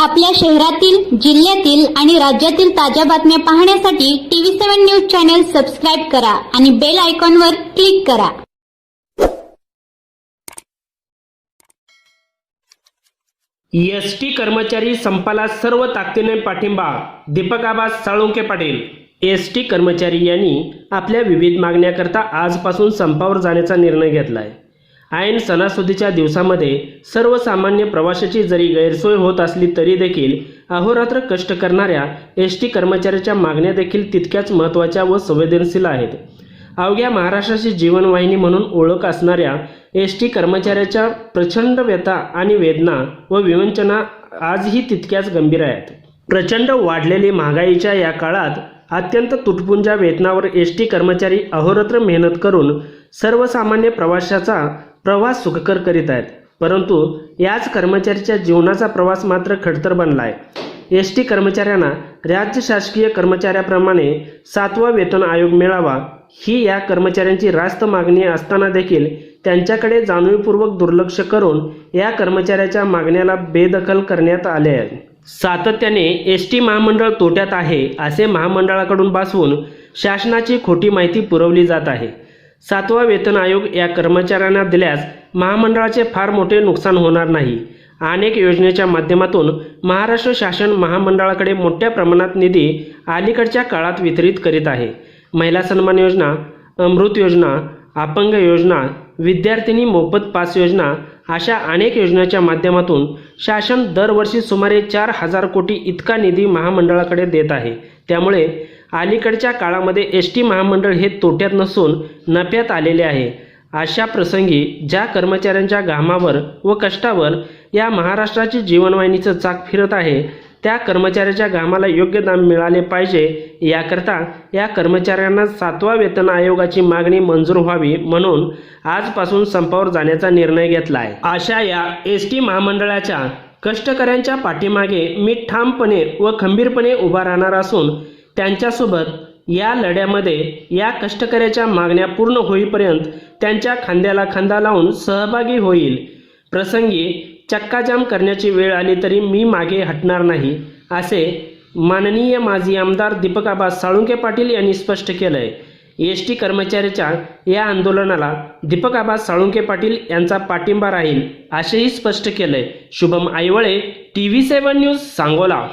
आपल्या शहरातील जिल्ह्यातील आणि राज्यातील ताज्या बातम्या पाहण्यासाठी TV seven news channel subscribe करा आणि बेल आयकॉनवर क्लिक करा. एस टी कर्मचारी संपाला सर्व ताकदीने पाठिंबा. दीपक आबास साळुंके पाटील. एस टी कर्मचारी यांनी आपल्या विविध मागण्याकरता आजपासून संपावर जाण्याचा निर्णय घेतला आहे ऐन सणासुदीच्या दिवसामध्ये सर्वसामान्य प्रवाशाची जरी गैरसोय होत असली तरी देखील अहोरात्र कष्ट करणाऱ्या एस टी कर्मचाऱ्याच्या मागण्या देखील तितक्याच महत्त्वाच्या व संवेदनशील आहेत. अवघ्या महाराष्ट्राची जीवनवाहिनी म्हणून ओळख असणाऱ्या एस टी कर्मचाऱ्याच्या प्रचंड व्यथा आणि वेदना व विवंचना आजही तितक्याच गंभीर आहेत. प्रचंड वाढलेली महागाईच्या या काळात अत्यंत तुटपुंजा वेतनावर एस टी कर्मचारी अहोरात्र मेहनत करून सर्वसामान्य प्रवाशाचा प्रवास सुखकर करीत आहेत. परंतु याच कर्मचाऱ्याच्या जीवनाचा प्रवास मात्र खडतर बनला आहे एस टी कर्मचाऱ्यांना राज्य शासकीय कर्मचाऱ्याप्रमाणे सातवा वेतन आयोग मिळावा ही या कर्मचाऱ्यांची रास्त मागणी असताना देखील त्यांच्याकडे जाणीवपूर्वक दुर्लक्ष करून या कर्मचाऱ्याच्या मागण्याला बेदखल करण्यात आले आहे. सातत्याने एस टी महामंडळ तोट्यात आहे असे महामंडळाकडून भासवून शासनाची खोटी माहिती पुरवली जात आहे. सातवा वेतन आयोग या कर्मचाऱ्यांना दिल्यास महामंडळाचे फार मोठे नुकसान होणार नाही. अनेक योजनेच्या माध्यमातून महाराष्ट्र शासन महामंडळाकडे मोठ्या प्रमाणात निधी अलीकडच्या काळात वितरित करीत आहे. महिला सन्मान योजना अमृत योजना अपंग योजना विद्यार्थिनी मोफत पास योजना अशा अनेक योजनांच्या माध्यमातून शासन दरवर्षी सुमारे चार हजार कोटी इतका निधी महामंडळाकडे देत आहे. त्यामुळे अलीकडच्या काळामध्ये एस टी महामंडळ हे तोट्यात नसून नफ्यात आलेले आहे. अशा प्रसंगी ज्या कर्मचाऱ्यांच्या घामावर व कष्टावर या महाराष्ट्राची जीवनवाहिनीचं चाक फिरत आहे त्या कर्मचाऱ्याच्या घामाला योग्य दाम मिळाले पाहिजे याकरता या कर्मचाऱ्यांना सातवा वेतन आयोगाची मागणी मंजूर व्हावी म्हणून आजपासून संपावर जाण्याचा निर्णय घेतला आहे अशा या एस टी महामंडळाच्या कष्टकऱ्यांच्या पाठीमागे मी ठामपणे व खंबीरपणे उभा राहणार असून त्यांच्यासोबत या लढ्यामध्ये या कष्टकऱ्याच्या मागण्या पूर्ण होईपर्यंत त्यांच्या खांद्याला खांदा लावून सहभागी होईल. प्रसंगी चक्काजाम करण्याची वेळ आली तरी मी मागे हटणार नाही असे माननीय माजी आमदार दीपक आबा साळुंके पाटील यांनी स्पष्ट केलं आहे एस टी कर्मचाऱ्याच्या या आंदोलनाला दीपक आबा साळुंके पाटील यांचा पाठिंबा राहील असेही स्पष्ट केलंय. Shubham Aiwale T V seven news Sangola.